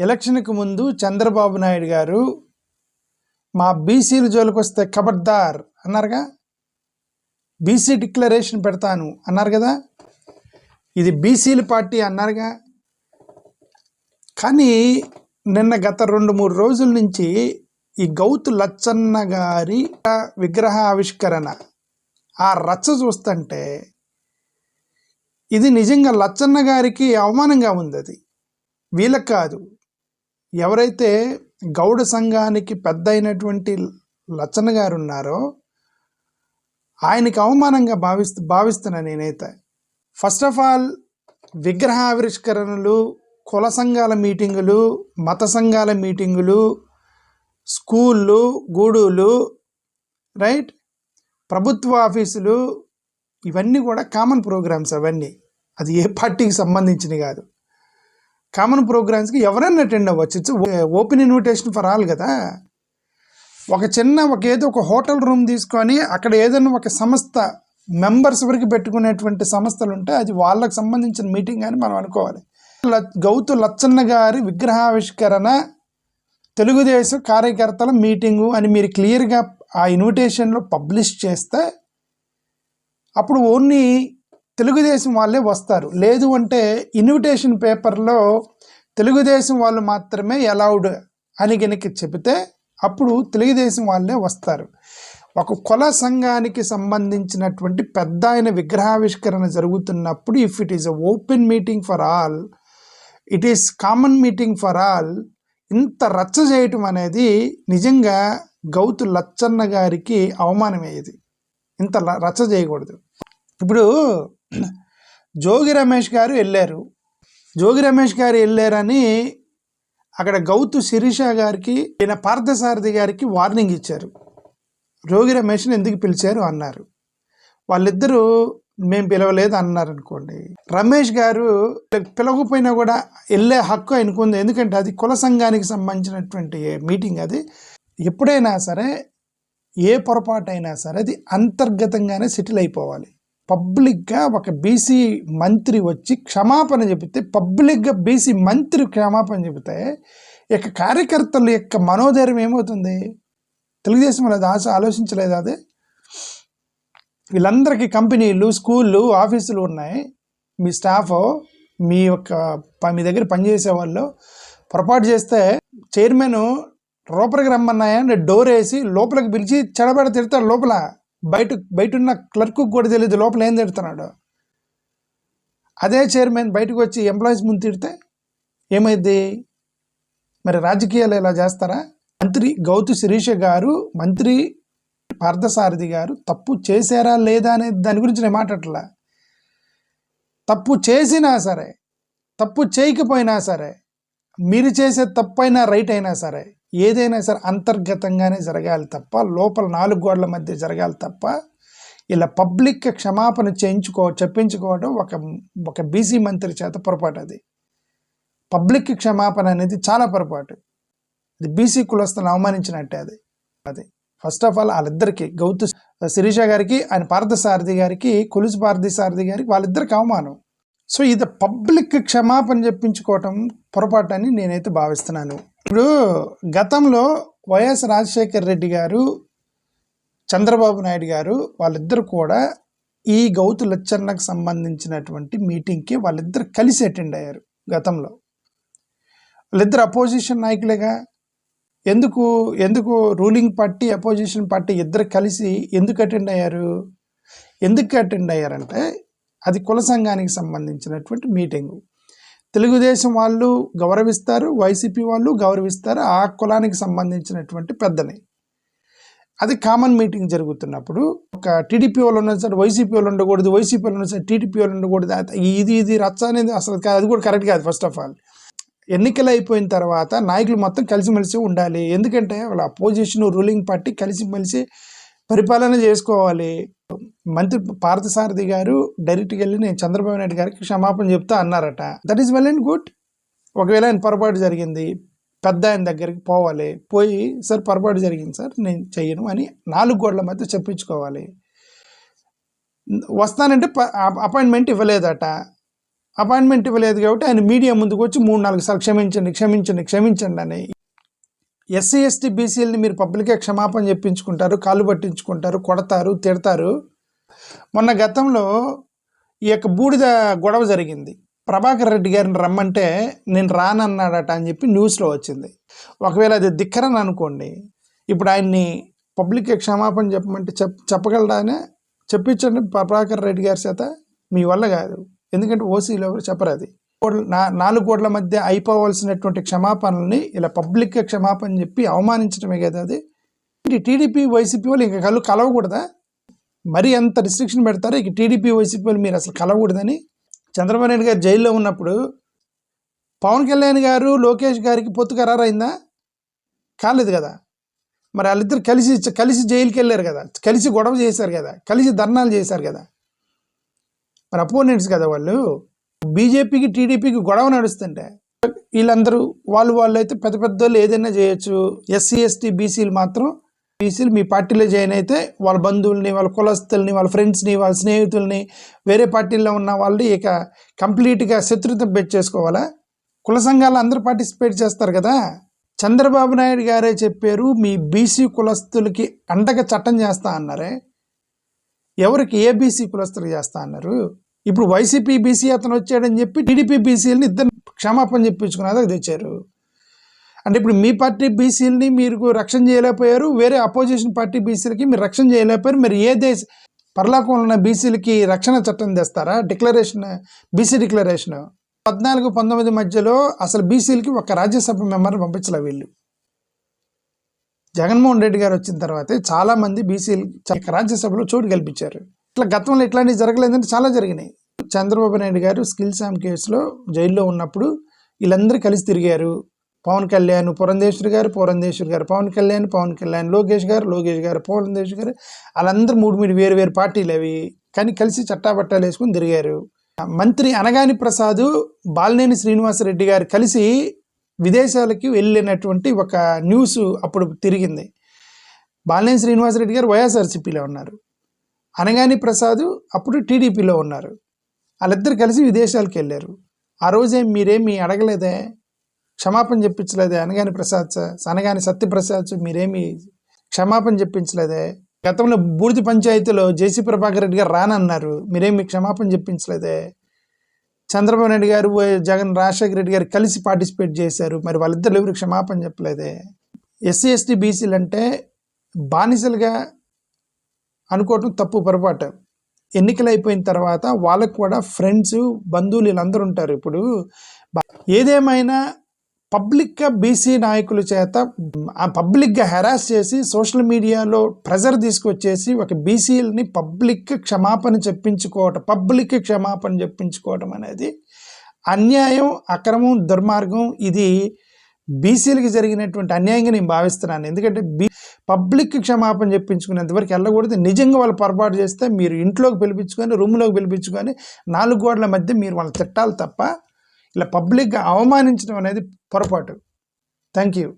ఎలక్షన్కి ముందు చంద్రబాబు నాయుడు గారు మా బీసీలు జోలికి వస్తే ఖబర్దార్ అన్నారుగా? బీసీ డిక్లరేషన్ పెడతాను అన్నారు కదా? ఇది బీసీల పార్టీ అన్నారుగా? కానీ నిన్న గత రెండు మూడు రోజుల నుంచి ఈ గౌతు లచ్చన్న గారి విగ్రహ ఆవిష్కరణ ఆ రచ్చ చూస్తుంటే ఇది నిజంగా లచ్చన్న గారికి అవమానంగా ఉంది అది. వీళ్ళకి కాదు. ఎవరైతే గౌడ సంఘానికి పెద్ద అయినటువంటి లచ్చన్న గారు ఉన్నారో ఆయనకి అవమానంగా భావిస్తు భావిస్తున్నా నేనైతే ఫస్ట్ ఆఫ్ ఆల్ విగ్రహ ఆవిష్కరణలు కుల సంఘాల మీటింగులు మత సంఘాల మీటింగులు స్కూళ్ళు గూడులు రైట్? ప్రభుత్వ ఆఫీసులు ఇవన్నీ కూడా కామన్ ప్రోగ్రామ్స్ అవన్నీ. అది ఏ పార్టీకి సంబంధించినవి కాదు. కామన్ ప్రోగ్రామ్స్కి ఎవరైనా అటెండ్ అవ్వచ్చు. It's open invitation for all కదా. ఒక చిన్న ఒక ఏదో ఒక హోటల్ రూమ్ తీసుకొని అక్కడ ఏదైనా ఒక సంస్థ మెంబర్స్ వరకు పెట్టుకునేటువంటి సంస్థలు ఉంటే అది వాళ్ళకి సంబంధించిన మీటింగ్ అని మనం అనుకోవాలి. గౌతు లచ్చన్న గారి విగ్రహావిష్కరణ తెలుగుదేశం కార్యకర్తల మీటింగు అని మీరు క్లియర్గా ఆ ఇన్విటేషన్లో పబ్లిష్ చేస్తే అప్పుడు ఓన్లీ తెలుగుదేశం వాళ్ళే వస్తారు. లేదు అంటే ఇన్విటేషన్ పేపర్లో తెలుగుదేశం వాళ్ళు మాత్రమే అలౌడ్ అని కనుక చెబితే అప్పుడు తెలుగుదేశం వాళ్ళే వస్తారు. ఒక కుల సంఘానికి సంబంధించినటువంటి పెద్ద ఆయన విగ్రహావిష్కరణ జరుగుతున్నప్పుడు if it is a open meeting for all it is common meeting for all ఇంత రచ్చ చేయటం అనేది నిజంగా గౌతు లచ్చన్న గారికి అవమానమే ఇంత ల- రచ్చ చేయకూడదు. ఇప్పుడు జోగి రమేష్ గారు వెళ్ళారు. జోగి రమేష్ గారు వెళ్ళారని అక్కడ గౌతు శిరీష గారికి ఈయన పార్థసారథి గారికి వార్నింగ్ ఇచ్చారు. జోగి రమేష్ని ఎందుకు పిలిచారు అన్నారు. వాళ్ళిద్దరూ మేము పిలవలేదు అన్నారు అనుకోండి. రమేష్ గారు పిలవకపోయినా కూడా వెళ్ళే హక్కు ఆయనకు ఉంది. ఎందుకంటే అది కుల సంఘానికి సంబంధించినటువంటి మీటింగ్ అది. ఎప్పుడైనా సరే ఏ పొరపాటు అయినా సరే అది అంతర్గతంగానే సెటిల్ అయిపోవాలి. పబ్లిక్గా ఒక బీసీ మంత్రి వచ్చి క్షమాపణ చెబితే పబ్లిక్గా బీసీ మంత్రి క్షమాపణ చెబితే ఇక కార్యకర్తల యొక్క మనోధైర్యం ఏమవుతుంది? తెలుగుదేశం వాళ్ళది ఆశ ఆలోచించలేదు అదే? వీళ్ళందరికీ కంపెనీలు స్కూళ్ళు ఆఫీసులు ఉన్నాయి. మీ స్టాఫ్ మీ యొక్క మీ దగ్గర పనిచేసే వాళ్ళు పొరపాటు చేస్తే చైర్మన్ లోపలికి రమ్మన్నాయని డోర్ వేసి లోపలికి పిలిచి చెడబెడ తిడతాడు లోపల. బయట బయట ఉన్న క్లర్క్ కూడా తెలియదు లోపల ఏం తిడుతున్నాడు. అదే చైర్మన్ బయటకు వచ్చి ఎంప్లాయీస్ ముందు తిడితే ఏమైంది? మరి రాజకీయాలు ఇలా చేస్తారా? మంత్రి గౌతు శిరీష గారు మంత్రి పార్థసారథి గారు తప్పు చేశారా లేదా అనే దాని గురించి నేను మాట్లాడట్లా. తప్పు చేసినా సరే తప్పు చేయకపోయినా సరే మీరు చేసే తప్పైనా రైట్ అయినా సరే ఏదైనా సరే అంతర్గతంగానే జరగాలి తప్ప లోపల నాలుగు గోడల మధ్య జరగాలి తప్ప ఇలా పబ్లిక్ క్షమాపణ చేయించుకో చెప్పించుకోవడం ఒక ఒక బీసీ మంత్రి చేత పొరపాటు అది. పబ్లిక్ క్షమాపణ అనేది చాలా పొరపాటు. ఇది బీసీ కులస్తులను అవమానించినట్టే అది. అది ఫస్ట్ ఆఫ్ ఆల్ వాళ్ళిద్దరికి గౌతు శిరీష గారికి ఆయన పార్థసారథి గారికి కొలుసు పార్థసారథి గారికి వాళ్ళిద్దరికి అవమానం. సో ఇది పబ్లిక్ క్షమాపణ చెప్పించుకోవటం పొరపాటు అని నేనైతే భావిస్తున్నాను. ఇప్పుడు గతంలో వైఎస్ రాజశేఖర్ రెడ్డి గారు చంద్రబాబు నాయుడు గారు వాళ్ళిద్దరు కూడా ఈ గౌతు లచ్చన్నకు సంబంధించినటువంటి మీటింగ్కి వాళ్ళిద్దరు కలిసి అటెండ్ అయ్యారు గతంలో. వాళ్ళిద్దరు అపోజిషన్ నాయకులేగా? ఎందుకు ఎందుకు రూలింగ్ పార్టీ అపోజిషన్ పార్టీ ఇద్దరు కలిసి ఎందుకు అటెండ్ అయ్యారు? ఎందుకు అటెండ్ అయ్యారంటే అది కుల సంఘానికి సంబంధించినటువంటి మీటింగు. తెలుగుదేశం వాళ్ళు గౌరవిస్తారు వైసీపీ వాళ్ళు గౌరవిస్తారు ఆ కులానికి సంబంధించినటువంటి పెద్దని. అది కామన్ మీటింగ్ జరుగుతున్నప్పుడు ఒక టీడీపీ వాళ్ళు ఉన్న సరే వైసీపీ వాళ్ళు ఉండకూడదు వైసీపీ వాళ్ళు ఉన్న సార్ టీడీపీ వాళ్ళు ఉండకూడదు ఇది ఇది రచ్చ అనేది అసలు కాదు, అది కూడా కరెక్ట్ కాదు ఫస్ట్ ఆఫ్ ఆల్ ఎన్నికలు అయిపోయిన తర్వాత నాయకులు మొత్తం కలిసిమెలిసి ఉండాలి. ఎందుకంటే వాళ్ళ అపోజిషన్ రూలింగ్ పార్టీ కలిసిమెలిసి పరిపాలన చేసుకోవాలి. మంత్రి పార్థసారథి గారు డైరెక్ట్గా వెళ్ళి నేను చంద్రబాబు నాయుడు గారికి క్షమాపణ చెప్తా అన్నారట. That is well and good ఒకవేళ ఆయన పొరపాటు జరిగింది పెద్ద ఆయన దగ్గరికి పోవాలి పోయి సార్ పొరపాటు జరిగింది సార్ నేను చెయ్యను అని నాలుగు గోడల మధ్య చెప్పించుకోవాలి. వస్తానంటే అపాయింట్మెంట్ ఇవ్వలేదట. అపాయింట్మెంట్ ఇవ్వలేదు కాబట్టి ఆయన మీడియా ముందుకు వచ్చి మూడు నాలుగు సార్లు క్షమించండి క్షమించండి క్షమించండి అని ఎస్సీ ఎస్టీ బీసీలని మీరు పబ్లిక్గా క్షమాపణ చెప్పించుకుంటారు కాళ్ళు పట్టించుకుంటారు కొడతారు తిడతారు. మొన్న గతంలో ఈ యొక్క బూడిద గొడవ జరిగింది. ప్రభాకర్ రెడ్డి గారిని రమ్మంటే నేను రానన్నాడట అని చెప్పి న్యూస్లో వచ్చింది. ఒకవేళ అది దిక్కరని అనుకోండి ఇప్పుడు ఆయన్ని పబ్లిక్ క్షమాపణ చెప్పమంటే చెప్ చెప్పగలడానే చెప్పించండి ప్రభాకర్ రెడ్డి గారి చేత. మీ వల్ల కాదు. ఎందుకంటే ఓసీలో ఎవరు చెప్పరు అది. కోట్ల- నా- నాలుగు కోట్ల మధ్య అయిపోవలసినటువంటి క్షమాపణల్ని ఇలా పబ్లిక్గా క్షమాపణ చెప్పి అవమానించడమే కదా అది. టీడీపీ వైసీపీ వాళ్ళు ఇంకా కళ్ళు కలవకూడదా? మరి ఎంత రిస్ట్రిక్షన్ పెడతారో ఇక టీడీపీ వైసీపీ వాళ్ళు మీరు అసలు కలవకూడదని. చంద్రబాబు నాయుడు గారు జైల్లో ఉన్నప్పుడు పవన్ కళ్యాణ్ గారు లోకేష్ గారికి పొత్తు ఖరారైందా? కాలేదు కదా. మరి వాళ్ళిద్దరు కలిసి కలిసి జైలుకి వెళ్ళారు కదా. కలిసి గొడవ చేశారు కదా. కలిసి ధర్నాలు చేశారు కదా. మరి అపోనెంట్స్ కదా వాళ్ళు. బీజేపీకి టీడీపీకి గొడవ నడుస్తుంటే వీళ్ళందరూ వాళ్ళు వాళ్ళు అయితే పెద్ద పెద్ద వాళ్ళు ఏదైనా చేయొచ్చు. ఎస్సీ ఎస్టీ బీసీలు మాత్రం బీసీలు మీ పార్టీలో జాయిన్ అయితే వాళ్ళ బంధువుల్ని వాళ్ళ కులస్తుల్ని వాళ్ళ ఫ్రెండ్స్ని వాళ్ళ స్నేహితుల్ని వేరే పార్టీల్లో ఉన్న వాళ్ళని ఇక కంప్లీట్గా శత్రుత్వం పెట్టేసుకోవాలా? కుల సంఘాలు అందరూ పార్టిసిపేట్ చేస్తారు కదా? చంద్రబాబు నాయుడు గారే చెప్పారు మీ బీసీ కులస్తులకి అండగా చట్టం చేస్తా అన్నారే. ఎవరికి? ఏ బీసీ కులస్తులు చేస్తా అన్నారు? ఇప్పుడు వైసీపీ బీసీ అతను వచ్చాడని చెప్పి టీడీపీ బీసీలని ఇద్దరు క్షమాపణ చెప్పించుకునేదాకా తెచ్చారు. అంటే ఇప్పుడు మీ పార్టీ బీసీలని మీరు రక్షణ చేయలేకపోయారు వేరే అపోజిషన్ పార్టీ బీసీలకి మీరు రక్షణ చేయలేకపోయారు మీరు ఏ దేశ పరలోకంలో ఉన్న బీసీలకి రక్షణ చట్టం తెస్తారా? Declaration B C declaration. పద్నాలుగు పంతొమ్మిది మధ్యలో అసలు బీసీలకి ఒక రాజ్యసభ మెంబర్ని పంపించలే వీళ్ళు. జగన్మోహన్ రెడ్డి గారు వచ్చిన తర్వాతే చాలా మంది బీసీలు రాజ్యసభలో చోటు కల్పించారు. ఇట్లా గతంలో ఇట్లాంటివి జరగలేదంటే చాలా జరిగినాయి. చంద్రబాబు నాయుడు గారు స్కిల్ శామ్ కేసులో జైల్లో ఉన్నప్పుడు వీళ్ళందరూ కలిసి తిరిగారు. పవన్ కళ్యాణ్ పురంధేశ్వరి గారు పురంధేశ్వరి గారు పవన్ కళ్యాణ్ పవన్ కళ్యాణ్ లోకేష్ గారు లోకేష్ గారు పురంధేశ్వరి గారు వాళ్ళందరూ మూడు మూడు వేరు వేరు పార్టీలు అవి. కానీ కలిసి చట్టాబట్టాలు వేసుకుని తిరిగారు. మంత్రి అనగాని ప్రసాద్ బాలినేని శ్రీనివాసరెడ్డి గారు కలిసి విదేశాలకి వెళ్ళినటువంటి ఒక న్యూస్ అప్పుడు తిరిగింది. బాలినేని శ్రీనివాసరెడ్డి గారు వైఎస్ఆర్సీపీలో ఉన్నారు. అనగాని ప్రసాద్ అప్పుడు టీడీపీలో ఉన్నారు. వాళ్ళిద్దరు కలిసి విదేశాలకు వెళ్ళారు. ఆ రోజే మీరేమి అడగలేదే? క్షమాపణ చెప్పించలేదే అనగాని ప్రసాద్ సార్? అనగాని సత్యప్రసాద్ సార్ మీరేమి క్షమాపణ చెప్పించలేదే? గతంలో బూడిద పంచాయతీలో జేసీ ప్రభాకర్ రెడ్డి గారు రానన్నారు. మీరేమి క్షమాపణ చెప్పించలేదే? చంద్రబాబు నాయుడు గారు జగన్ రాజశేఖర రెడ్డి గారు కలిసి పార్టిసిపేట్ చేశారు. మరి వాళ్ళిద్దరు ఎవరు క్షమాపణ చెప్పలేదే? ఎస్సీ ఎస్టీ బీసీలు అంటే బానిసలుగా అనుకోవటం తప్పు పొరపాటు. ఎన్నికలు అయిపోయిన తర్వాత వాళ్ళకు కూడా ఫ్రెండ్స్ బంధువులు వీళ్ళందరూ ఉంటారు ఇప్పుడు. ఏదేమైనా పబ్లిక్గా బీసీ నాయకుల చేత పబ్లిక్గా హెరాస్ చేసి సోషల్ మీడియాలో ప్రెజర్ తీసుకొచ్చేసి ఒక బీసీలని పబ్లిక్ క్షమాపణ చెప్పించుకోవటం పబ్లిక్ క్షమాపణ చెప్పించుకోవటం అనేది అన్యాయం అక్రమం దుర్మార్గం. ఇది బీసీలకి జరిగినటువంటి అన్యాయంగా నేను భావిస్తున్నాను. ఎందుకంటే బీ పబ్లిక్ క్షమాపణ చెప్పించుకునేంత వరకు వెళ్ళకూడదు. నిజంగా వాళ్ళు పొరపాటు చేస్తే మీరు ఇంట్లోకి పిలిపించుకొని రూమ్లోకి పిలిపించుకొని నాలుగు గోడల మధ్య మీరు వాళ్ళని తిట్టాలి తప్ప ఇలా పబ్లిక్గా అవమానించడం అనేది పొరపాటు. Thank you